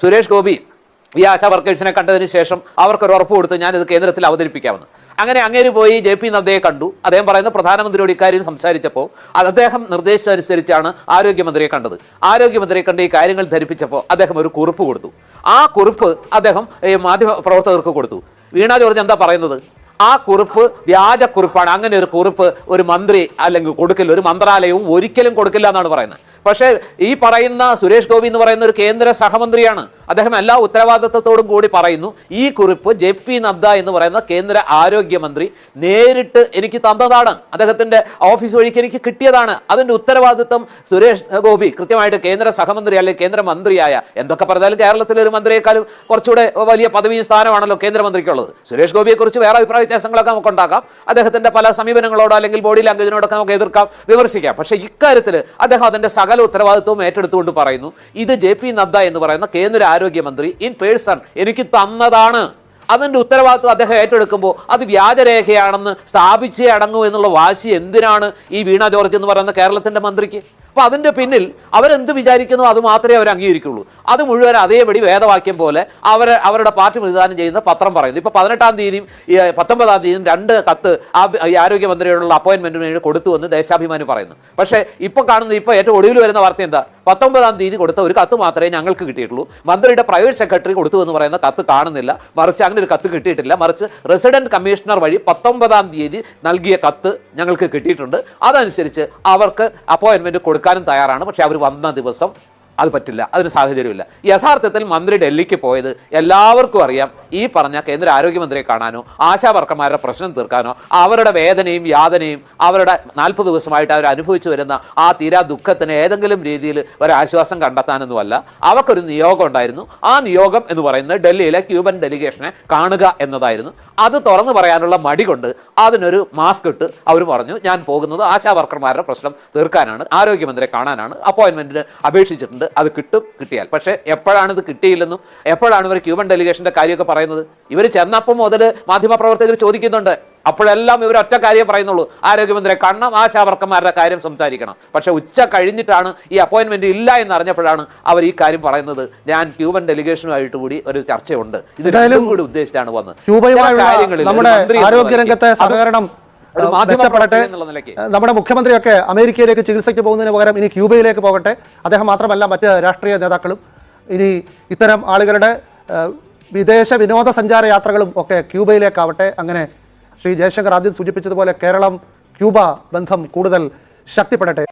സുരേഷ് ഗോപി ഈ ആശാ വർക്കേഴ്സിനെ കണ്ടതിന് ശേഷം അവർക്കൊരു ഉറപ്പ് കൊടുത്ത് ഞാനിത് കേന്ദ്രത്തിൽ അവതരിപ്പിക്കാമെന്ന്. അങ്ങനെ അങ്ങേര് പോയി ജെ പി നദ്ദയെ കണ്ടു. അദ്ദേഹം പറയുന്ന പ്രധാനമന്ത്രിയോട് ഇക്കാര്യം സംസാരിച്ചപ്പോൾ അത് അദ്ദേഹം നിർദ്ദേശിച്ചനുസരിച്ചാണ് ആരോഗ്യമന്ത്രിയെ കണ്ടത്. ആരോഗ്യമന്ത്രിയെ കണ്ട് ഈ കാര്യങ്ങൾ ധരിപ്പിച്ചപ്പോൾ അദ്ദേഹം ഒരു കുറിപ്പ് കൊടുത്തു. ആ കുറിപ്പ് അദ്ദേഹം മാധ്യമ പ്രവർത്തകർക്ക് കൊടുത്തു. വീണ ജോർജ് എന്താ പറയുന്നത്? ആ കുറിപ്പ് വ്യാജ കുറിപ്പാണ്. അങ്ങനെ ഒരു കുറിപ്പ് ഒരു മന്ത്രി അല്ലെങ്കിൽ കൊടുക്കില്ല ഒരു മന്ത്രാലയവും ഒരിക്കലും കൊടുക്കില്ല എന്നാണ് പറയുന്നത്. പക്ഷേ ഈ പറയുന്ന സുരേഷ് ഗോപി എന്ന് പറയുന്ന ഒരു കേന്ദ്ര സഹമന്ത്രിയാണ്. അദ്ദേഹം എല്ലാ ഉത്തരവാദിത്വത്തോടും കൂടി പറയുന്നു. ഈ കുറിപ്പ് ജെ പി നദ്ദ എന്ന് പറയുന്ന കേന്ദ്ര ആരോഗ്യമന്ത്രി നേരിട്ട് എനിക്ക് തന്നതാണ്. അദ്ദേഹത്തിന്റെ ഓഫീസ് വഴിക്ക് എനിക്ക് കിട്ടിയതാണ്. അതിന്റെ ഉത്തരവാദിത്തം സുരേഷ് ഗോപി കൃത്യമായിട്ട് കേന്ദ്ര സഹമന്ത്രി അല്ലെങ്കിൽ കേന്ദ്രമന്ത്രിയായ എന്തൊക്കെ പറഞ്ഞാലും കേരളത്തിലെ ഒരു മന്ത്രിയെക്കാളും കുറച്ചുകൂടെ വലിയ പദവിയും സ്ഥാനമാണല്ലോ കേന്ദ്രമന്ത്രിക്കുള്ളത്. സുരേഷ് ഗോപിയെക്കുറിച്ച് വേറെ അഭിപ്രായ വ്യത്യാസങ്ങളൊക്കെ നമുക്ക് ഉണ്ടാക്കാം അദ്ദേഹത്തിന്റെ പല സമീപനങ്ങളോടോ അല്ലെങ്കിൽ ബോഡി ലാംഗ്വേജിനോടൊക്കെ നമുക്ക് എതിർക്കാം വിമർശിക്കാം. പക്ഷേ ഇക്കാര്യത്തിൽ അദ്ദേഹം അതിന്റെ സകല ഉത്തരവാദിത്വവും ഏറ്റെടുത്തുകൊണ്ട് പറയുന്നു. ഇത് ജെ പി നദ്ദ എന്ന് പറയുന്ന കേന്ദ്ര ആരോഗ്യമന്ത്രി ഇൻ പേഴ്സൺ എനിക്ക് തന്നതാണ്. അതിന്റെ ഉത്തരവാദിത്വം അദ്ദേഹം ഏറ്റെടുക്കുമ്പോൾ അത് വ്യാജരേഖയാണെന്ന് സ്ഥാപിച്ചേ അടങ്ങൂ എന്നുള്ള വാശി എന്തിനാണ് ഈ വീണ ജോർജ് എന്ന് പറയുന്ന കേരളത്തിന്റെ മന്ത്രിക്ക്? അപ്പോൾ അതിന്റെ പിന്നിൽ അവരെന്ത് വിചാരിക്കുന്നു അത് മാത്രമേ അവർ അംഗീകരിക്കുള്ളൂ. അത് മുഴുവൻ അതേപടി വേദവാക്യം പോലെ അവർ അവരുടെ പാർട്ടി പ്രതിദാനം ചെയ്യുന്ന പത്രം പറയുന്നു. ഇപ്പോൾ പതിനെട്ടാം തീയതിയും പത്തൊമ്പതാം തീയതിയും രണ്ട് കത്ത് ആ ആരോഗ്യമന്ത്രിയോടുള്ള അപ്പോയിൻമെന്റിന് വേണ്ടി കൊടുത്തു എന്ന് ദേശാഭിമാനി പറയുന്നു. പക്ഷേ ഇപ്പോൾ കാണുന്ന ഇപ്പോൾ ഏറ്റവും ഒടുവിൽ വരുന്ന വാർത്ത എന്താ? പത്തൊമ്പതാം തീയതി കൊടുത്ത ഒരു കത്ത് മാത്രമേ ഞങ്ങൾക്ക് കിട്ടിയിട്ടുള്ളൂ. മന്ത്രിയുടെ പ്രൈവറ്റ് സെക്രട്ടറി കൊടുത്തു എന്ന് പറയുന്ന കത്ത് കാണുന്നില്ല. മറിച്ച് അങ്ങനെ ഒരു കത്ത് കിട്ടിയിട്ടില്ല. മറിച്ച് റെസിഡന്റ് കമ്മീഷണർ വഴി പത്തൊമ്പതാം തീയതി നൽകിയ കത്ത് ഞങ്ങൾക്ക് കിട്ടിയിട്ടുണ്ട്. അതനുസരിച്ച് അവർക്ക് അപ്പോയിൻമെന്റ് കൊടുക്കാനും തയ്യാറാണ്. പക്ഷെ അവർ വന്ന ദിവസം അത് പറ്റില്ല. അതിന് സാഹചര്യമില്ല. യഥാർത്ഥത്തിൽ മന്ത്രി ഡൽഹിക്ക് പോയത് എല്ലാവർക്കും അറിയാം. ഈ പറഞ്ഞ കേന്ദ്ര ആരോഗ്യമന്ത്രിയെ കാണാനോ ആശാവർക്കർമാരുടെ പ്രശ്നം തീർക്കാനോ അവരുടെ വേദനയും യാതനയും അവരുടെ നാൽപ്പത് ദിവസമായിട്ട് അവർ അനുഭവിച്ചു വരുന്ന ആ തീരാ ദുഃഖത്തിന് ഏതെങ്കിലും രീതിയിൽ ഒരാശ്വാസം കണ്ടെത്താനൊന്നുമല്ല. അവർക്കൊരു നിയോഗം ഉണ്ടായിരുന്നു. ആ നിയോഗം എന്ന് പറയുന്നത് ഡൽഹിയിലെ ക്യൂബൻ ഡെലിഗേഷനെ കാണുക എന്നതായിരുന്നു. അത് തുറന്നു പറയാനുള്ള മടി കൊണ്ട് അതിനൊരു മാസ്ക് ഇട്ട് അവർ പറഞ്ഞു ഞാൻ പോകുന്നത് ആശാവർക്കർമാരുടെ പ്രശ്നം തീർക്കാനാണ് ആരോഗ്യമന്ത്രിയെ കാണാനാണ്. അപ്പോയിൻമെന്റിന് അപേക്ഷിച്ചിട്ടുണ്ട്. അത് കിട്ടും കിട്ടിയാൽ. പക്ഷേ എപ്പോഴാണ് ഇത് കിട്ടിയില്ലെന്നും എപ്പോഴാണ് ഇവർ ക്യൂബൻ ഡെലിഗേഷന്റെ കാര്യമൊക്കെ പറയുന്നത്. ഇവർ ചെന്നപ്പം മുതൽ മാധ്യമപ്രവർത്തകർ ചോദിക്കുന്നുണ്ട്. അപ്പോഴെല്ലാം ഇവർ ഒറ്റ കാര്യം പറയുന്നുള്ളൂ. ആരോഗ്യമന്ത്രിയെ കണ്ണം ആശാവർക്കന്മാരുടെ കാര്യം സംസാരിക്കണം. പക്ഷെ ഉച്ച കഴിഞ്ഞിട്ടാണ് ഈ അപ്പോയിൻമെന്റ് ഇല്ല എന്ന് അറിഞ്ഞപ്പോഴാണ് അവർ ഈ കാര്യം പറയുന്നത്. ഞാൻ ക്യൂബൻ ഡെലിഗേഷനുമായിട്ട് കൂടി ഒരു ചർച്ചയുണ്ട്. ഇത് രണ്ടും കൂടി ഉദ്ദേശിച്ചാണ് വന്നത്. നമ്മുടെ മുഖ്യമന്ത്രിയൊക്കെ അമേരിക്കയിലേക്ക് ചികിത്സയ്ക്ക് പോകുന്നതിന് പകരം ഇനി ക്യൂബയിലേക്ക് പോകട്ടെ. അദ്ദേഹം മാത്രമല്ല മറ്റ് രാഷ്ട്രീയ നേതാക്കളും ഇനി ഇത്തരം ആളുകളുടെ വിദേശ വിനോദസഞ്ചാര യാത്രകളും ഒക്കെ ക്യൂബയിലേക്കാവട്ടെ. അങ്ങനെ ശ്രീ ജയശങ്കർ ആദ്യം സൂചിപ്പിച്ചതുപോലെ കേരളം ക്യൂബ ബന്ധം കൂടുതൽ ശക്തിപ്പെടട്ടെ.